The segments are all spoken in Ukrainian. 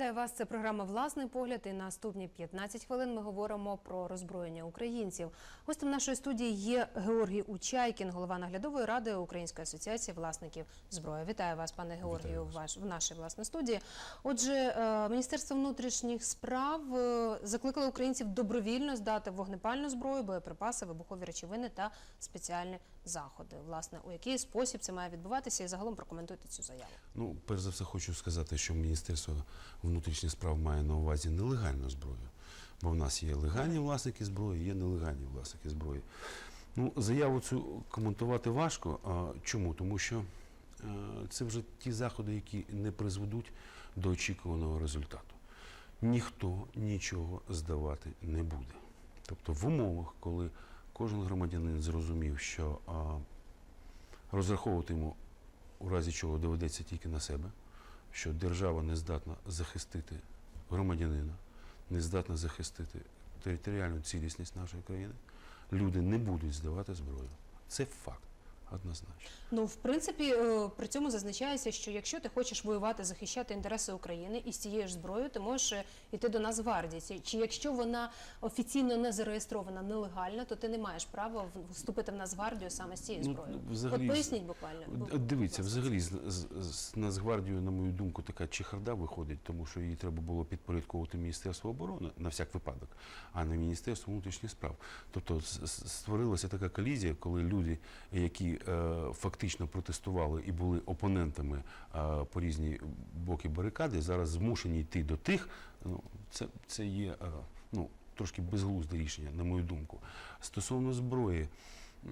Вітаю вас. Це програма Власний погляд. І наступні 15 хвилин ми говоримо про роззброєння українців. Гостем нашої студії є Георгій Учайкін, голова наглядової ради Української асоціації власників зброї. Вітаю вас, пане Георгію, в, ваш, в нашій власній студії. Отже, е, Міністерство внутрішніх справ е, закликало українців добровільно здати вогнепальну зброю, боєприпаси, вибухові речовини та спеціальні заходи. Власне, у який спосіб це має відбуватися, і загалом прокоментуйте цю заяву. Ну, перш за все, хочу сказати, що Міністерство внутрішніх справ має на увазі нелегальну зброю. Бо в нас є легальні власники зброї, є нелегальні власники зброї. Ну, заяву цю коментувати важко. Чому? Тому що е, це вже ті заходи, які не призведуть до очікуваного результату. Ніхто нічого здавати не буде. Тобто в умовах, коли кожен громадянин зрозумів, що а, розраховувати йому у разі чого доведеться тільки на себе, що держава не здатна захистити громадянина, не здатна захистити територіальну цілісність нашої країни, люди не будуть здавати зброю. Це факт, однозначно. Ну, в принципі, е, при цьому зазначається, що якщо ти хочеш воювати, захищати інтереси України і з цією ж зброєю, ти можеш е, йти до Нацгвардії. Ці- Чи якщо вона офіційно не зареєстрована нелегально, то ти не маєш права в- вступити в Нацгвардію саме з цією Ну, взагалі, От поясніть буквально. Дивіться, взагалі з, з, з Нацгвардією, на мою думку, така чехарда виходить, тому що її треба було підпорядковувати Міністерство оборони на всяк випадок, а не Міністерство внутрішніх справ. Тобто створилася така колізія, коли люди, які е, фактично протестували і були опонентами е, по різні боки барикади, зараз змушені йти до тих. Ну, це, це є е, ну, трошки безглузде рішення, на мою думку. Стосовно зброї.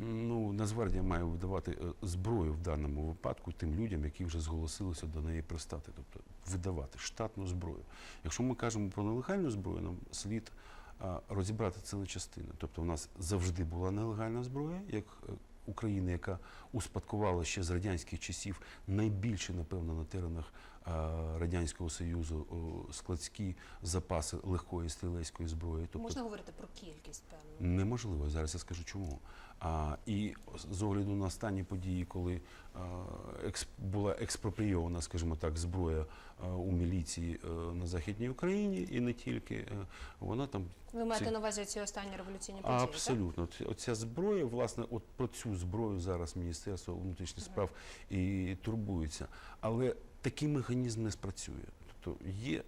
Ну, Нацгвардія має видавати е, зброю в даному випадку тим людям, які вже зголосилися до неї пристати, тобто видавати штатну зброю. Якщо ми кажемо про нелегальну зброю, нам слід розібрати це на частини. Тобто, в нас завжди була нелегальна зброя, як Україна, яка успадкувала ще з радянських часів найбільше, напевно, на теренах Радянського Союзу складські запаси легкої стрілецької зброї. Тобто, Можна говорити про кількість, певно. Неможливо. Зараз я скажу чому. А, і з огляду на останні події, коли а, екс, була експропрійована, скажімо так, зброя а, у міліції а, на Західній Україні і не тільки, е, вона там Ви маєте ці- на увазі ці останні революційні події? Абсолютно. Ц- Оця зброя, власне, от про цю зброю зараз Міністерство внутрішніх справ і турбується. Але такий механізм не спрацює. Тобто є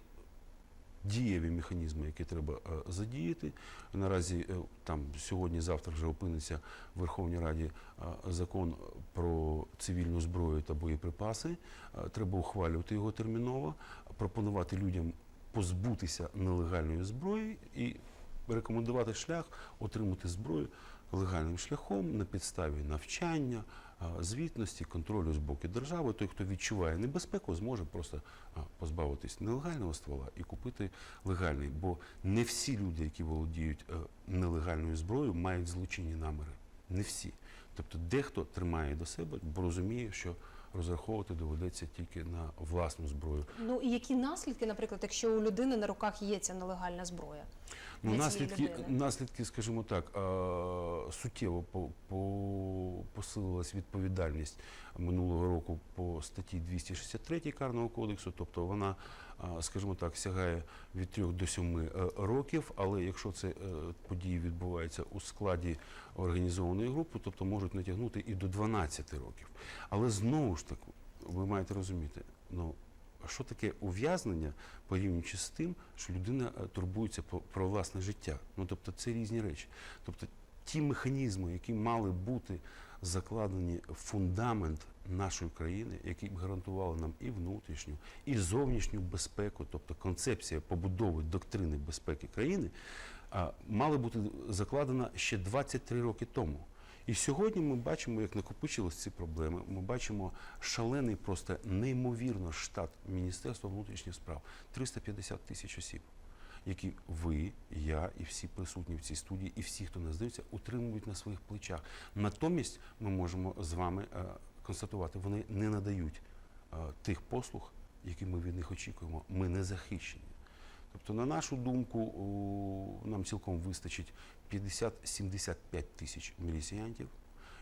дієві механізми, які треба е, задіяти. Наразі е, там сьогодні-завтра вже опиниться в Верховній Раді е, закон про цивільну зброю та боєприпаси. Треба ухвалювати його терміново, пропонувати людям позбутися нелегальної зброї і рекомендувати шлях отримати зброю легальним шляхом на підставі навчання, звітності, контролю з боку держави. Той, хто відчуває небезпеку, зможе просто позбавитись нелегального ствола і купити легальний. Бо не всі люди, які володіють е, нелегальною зброєю, мають злочинні наміри. Не всі. Тобто дехто тримає до себе, бо розуміє, що розраховувати доведеться тільки на власну зброю. Ну і які наслідки, наприклад, якщо у людини на руках є ця нелегальна зброя? Ну, наслідки, наслідки, скажімо так, суттєво по, по, посилилась відповідальність минулого року по статті 263 Карного кодексу, тобто вона, скажімо так, сягає від 3 до 7 е, років, але якщо це е, події відбуваються у складі організованої групи, тобто можуть натягнути і до 12 років. Але знову ж таки, ви маєте розуміти, ну, що таке ув'язнення порівнюючи з тим, що людина е, турбується про, власне життя? Ну тобто це різні речі. Тобто ті механізми, які мали бути закладені в фундамент нашої країни, які б гарантували нам і внутрішню, і зовнішню безпеку, тобто концепція побудови доктрини безпеки країни, мали бути закладена ще 23 роки тому. І сьогодні ми бачимо, як накопичились ці проблеми. Ми бачимо шалений, просто неймовірно штат Міністерства внутрішніх справ 350 тисяч осіб, які ви, я і всі присутні в цій студії, і всі, хто нас дивиться, утримують на своїх плечах. Натомість ми можемо з вами е, констатувати, вони не надають е, тих послуг, які ми від них очікуємо. Ми не захищені. Тобто, на нашу думку, нам цілком вистачить 50-75 тисяч міліціянтів,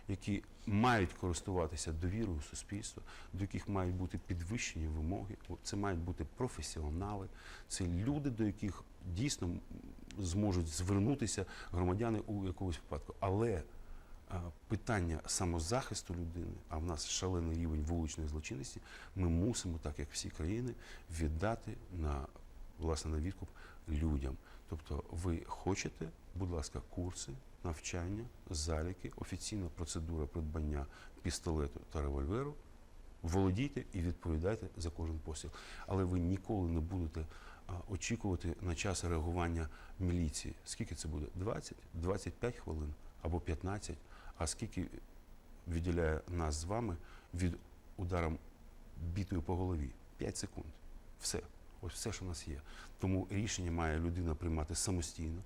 які мають користуватися довірою суспільства, до яких мають бути підвищені вимоги. Це мають бути професіонали, це люди, до яких дійсно зможуть звернутися громадяни у якомусь випадку. Але питання самозахисту людини, а в нас шалений рівень вуличної злочинності, ми мусимо, так як всі країни, віддати на власне на відкуп людям. Тобто, ви хочете, будь ласка, курси, навчання, заліки, офіційна процедура придбання пістолету та револьверу. Володійте і відповідайте за кожен постріл. Але ви ніколи не будете очікувати на час реагування міліції. Скільки це буде? 20, 25 хвилин або 15. А скільки відділяє нас з вами від ударом бітою по голові? 5 секунд. Все. Ось все, що в нас є. Тому рішення має людина приймати самостійно.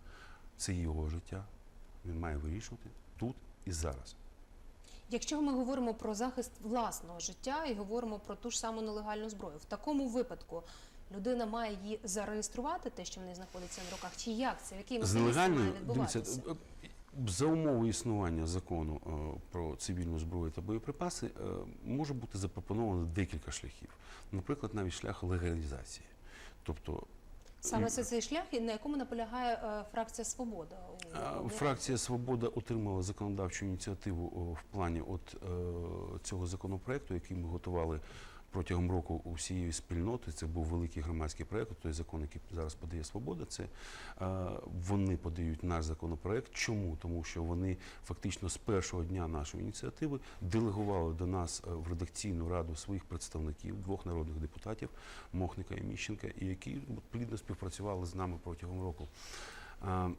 Це його життя. Він має вирішувати тут і зараз. Якщо ми говоримо про захист власного життя і говоримо про ту ж саму нелегальну зброю, в такому випадку людина має її зареєструвати, те, що в неї знаходиться на руках, чи як це? В який З нелегальною, дивіться, е, е, за умови існування закону е, про цивільну зброю та боєприпаси може бути запропоновано декілька шляхів. Наприклад, навіть шлях легалізації. Тобто Саме це цей шлях, і на якому наполягає е, фракція Свобода. Фракція Свобода отримала законодавчу ініціативу в плані от е, цього законопроекту, який ми готували протягом року усієї спільноти. Це був великий громадський проект. Той закон, який зараз подає Свобода. Це е, вони подають наш законопроект. Чому? Тому що вони фактично з першого дня нашої ініціативи делегували до нас е, в редакційну раду своїх представників, двох народних депутатів Мохника і Міщенка, і які плідно співпрацювали з нами протягом року. Е,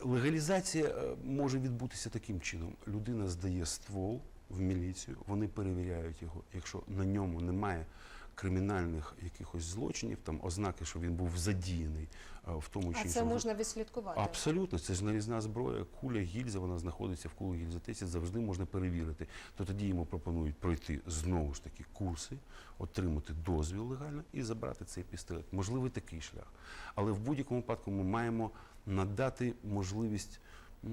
Легалізація може відбутися таким чином: людина здає ствол в міліцію, вони перевіряють його. Якщо на ньому немає кримінальних якихось злочинів, там ознаки, що він був задіяний е, в тому чи А це іншому. можна відслідкувати. Абсолютно, це ж нарізна зброя, куля, гільза, вона знаходиться в кулі гільзотесі, завжди можна перевірити. То тоді йому пропонують пройти знову ж таки курси, отримати дозвіл легально і забрати цей пістолет. Можливий такий шлях. Але в будь-якому випадку ми маємо надати можливість м,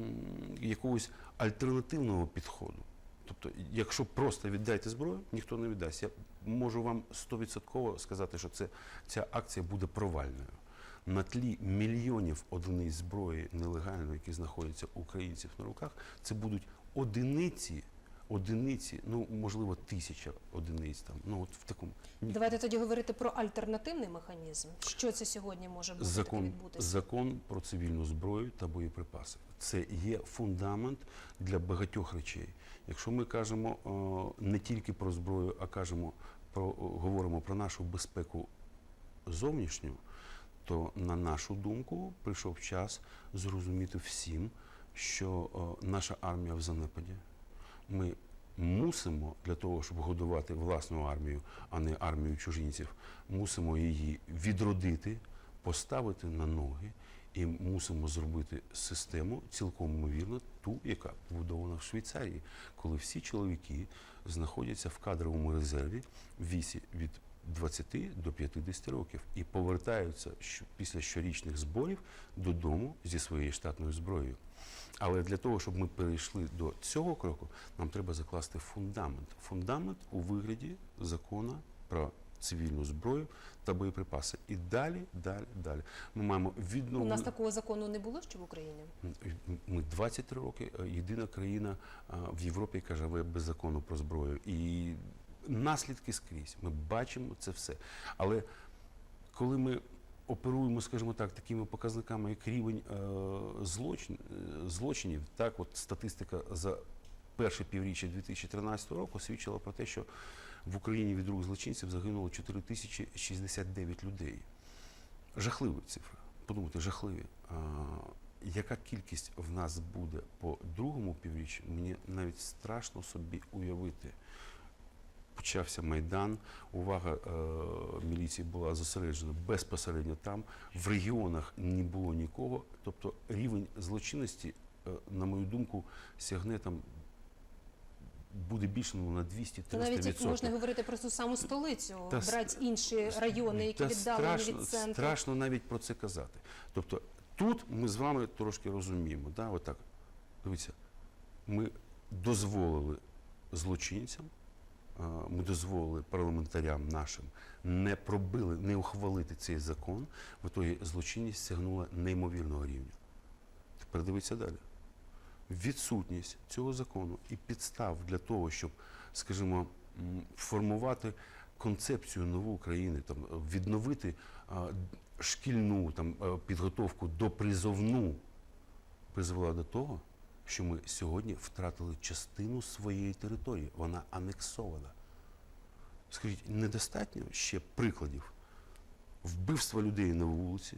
якогось альтернативного підходу. Тобто, якщо просто віддайте зброю, ніхто не віддасть. Я можу вам стовідсотково сказати, що це, ця акція буде провальною. На тлі мільйонів одиниць зброї нелегальної, які знаходяться українців на руках, це будуть одиниці, одиниці, ну можливо, тисяча одиниць там. Ну от в такому Давайте тоді говорити про альтернативний механізм. Що це сьогодні може бути закон, відбутися? закон про цивільну зброю та боєприпаси. Це є фундамент для багатьох речей. Якщо ми кажемо о, не тільки про зброю, а кажемо про о, говоримо про нашу безпеку зовнішню, то на нашу думку прийшов час зрозуміти всім, що о, наша армія в занепаді. Ми мусимо для того, щоб годувати власну армію, а не армію чужинців, мусимо її відродити, поставити на ноги і мусимо зробити систему цілком ймовірно ту, яка побудована в Швейцарії, коли всі чоловіки знаходяться в кадровому резерві в вісі від 20 до 50 років і повертаються після щорічних зборів додому зі своєю штатною зброєю. Але для того, щоб ми перейшли до цього кроку, нам треба закласти фундамент. Фундамент у вигляді закону про цивільну зброю та боєприпаси. І далі, далі, далі. Ми маємо У нас такого закону не було ще в Україні. Ми 23 роки е, єдина країна в Європі, яка живе без закону про зброю. І наслідки скрізь. Ми бачимо це все. Але коли ми оперуємо, скажімо так, такими показниками, як рівень е, злочин, е, злочинів, так, от статистика за перше півріччя 2013 року свідчила про те, що в Україні від рук злочинців загинуло 4069 людей. Жахливі цифри. Подумайте, жахливі. А, яка кількість в нас буде по другому півріччю, мені навіть страшно собі уявити. Почався майдан, увага е, міліції була зосереджена безпосередньо там. В регіонах не було нікого. Тобто рівень злочинності, е, на мою думку, сягне там буде більше ну, на 200-300%. То навіть можна говорити про ту саму столицю, Та брати інші райони, які віддалені страшно, від центру. страшно навіть про це казати. Тобто тут ми з вами трошки розуміємо, да, отак. Дивіться, ми дозволили злочинцям, ми дозволили парламентарям нашим не пробили, не ухвалити цей закон, в ітогі злочинність сягнула неймовірного рівня. Тепер дивіться далі. Відсутність цього закону і підстав для того, щоб, скажімо, формувати концепцію нову України, там, е, відновити шкільну там, е, підготовку до призовну, призвела до того, що ми сьогодні втратили частину своєї території. Вона анексована. Скажіть, недостатньо ще прикладів вбивства людей на вулиці,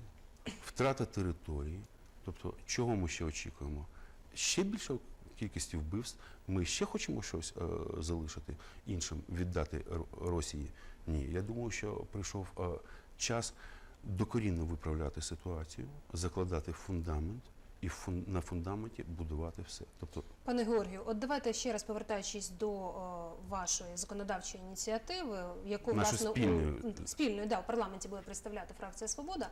втрата території. Тобто, чого ми ще очікуємо? Ще більше кількості вбивств. Ми ще хочемо щось е, залишити іншим, віддати Росії? Ні. Я думаю, що прийшов е, час докорінно виправляти ситуацію, закладати фундамент і на фундаменті будувати все. Тобто, Пане Георгію, от давайте ще раз повертаючись до о, вашої законодавчої ініціативи, яку власне спільної. у спільної да, в парламенті буде представляти фракція Свобода.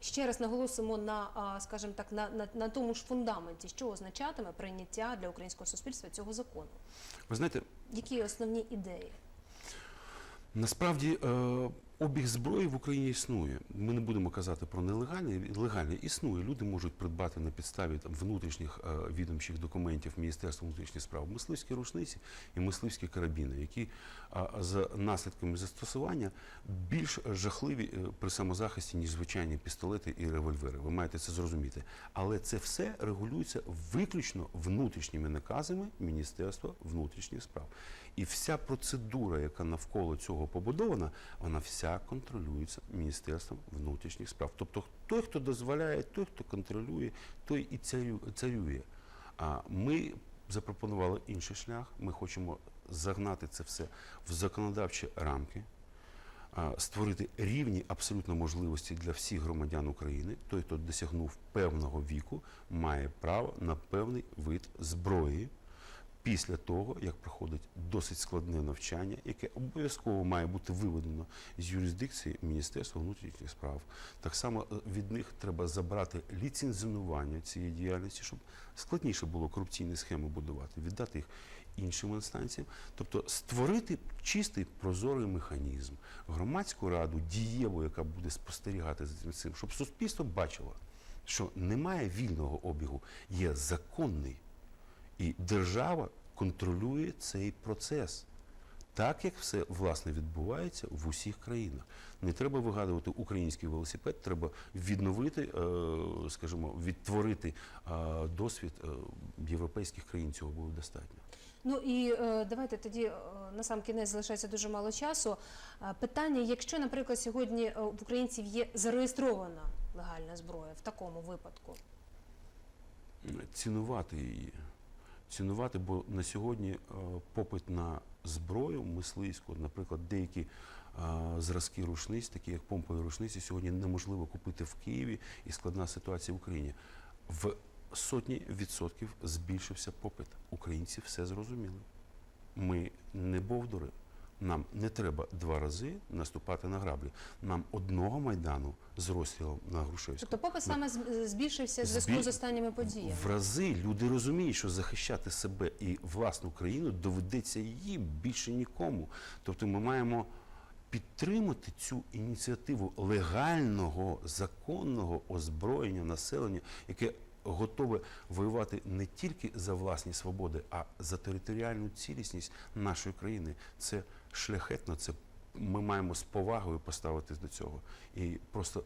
Ще раз наголосимо на, скажімо так, на, на, на тому ж фундаменті, що означатиме прийняття для українського суспільства цього закону. ви знаєте, Які основні ідеї? Насправді е, обіг зброї в Україні існує. Ми не будемо казати про нелегальний, легальний існує. Люди можуть придбати на підставі там, внутрішніх е, відомчих документів Міністерства внутрішніх справ мисливські рушниці і мисливські карабіни, які е, за наслідками застосування більш жахливі е, при самозахисті, ніж звичайні пістолети і револьвери. Ви маєте це зрозуміти. Але це все регулюється виключно внутрішніми наказами Міністерства внутрішніх справ. І вся процедура, яка навколо цього побудована, вона вся контролюється Міністерством внутрішніх справ. Тобто той, хто дозволяє, той, хто контролює, той і царю- царює. А ми запропонували інший шлях. Ми хочемо загнати це все в законодавчі рамки, створити рівні абсолютно можливості для всіх громадян України. Той, хто досягнув певного віку, має право на певний вид зброї після того, як проходить досить складне навчання, яке обов'язково має бути виведено з юрисдикції Міністерства внутрішніх справ. Так само е, від них треба забрати ліцензіонування цієї діяльності, щоб складніше було корупційні схеми будувати, віддати їх іншим інстанціям, тобто створити чистий прозорий механізм, громадську раду дієву, яка буде спостерігати за цим, щоб суспільство бачило, що немає вільного обігу, є законний. І держава контролює цей процес. Так як все власне відбувається в усіх країнах. Не треба вигадувати український велосипед, треба відновити, е, скажімо, відтворити е, досвід е, європейських країн. Цього буде достатньо. Ну і давайте тоді на сам кінець залишається дуже мало часу. Питання: якщо, наприклад, сьогодні в українців є зареєстрована легальна зброя в такому випадку, Цінувати її. Цінувати, бо на сьогодні е, попит на зброю мисливську, наприклад, деякі е, зразки рушниць, такі як помпові рушниці, сьогодні неможливо купити в Києві і складна ситуація в Україні. В сотні відсотків збільшився попит. Українці все зрозуміли. Ми не бовдури. Нам не треба два рази наступати на граблі. Нам одного майдану з розстрілом на Грушевську. тобто попит саме збільшився в зв'язку з останніми подіями. В рази люди розуміють, що захищати себе і власну країну доведеться їм більше нікому. Тобто ми маємо підтримати цю ініціативу легального законного озброєння населення, яке готове воювати не тільки за власні свободи, а за територіальну цілісність нашої країни. Це шляхетно, це ми маємо з повагою поставитись до цього. І просто,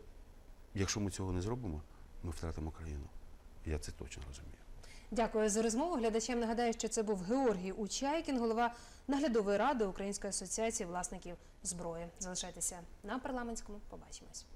якщо ми цього не зробимо, ми втратимо країну. Я це точно розумію. Дякую за розмову. Глядачам нагадаю, що це був Георгій Учайкін, голова наглядової ради Української асоціації власників зброї. Залишайтеся на парламентському. Побачимось.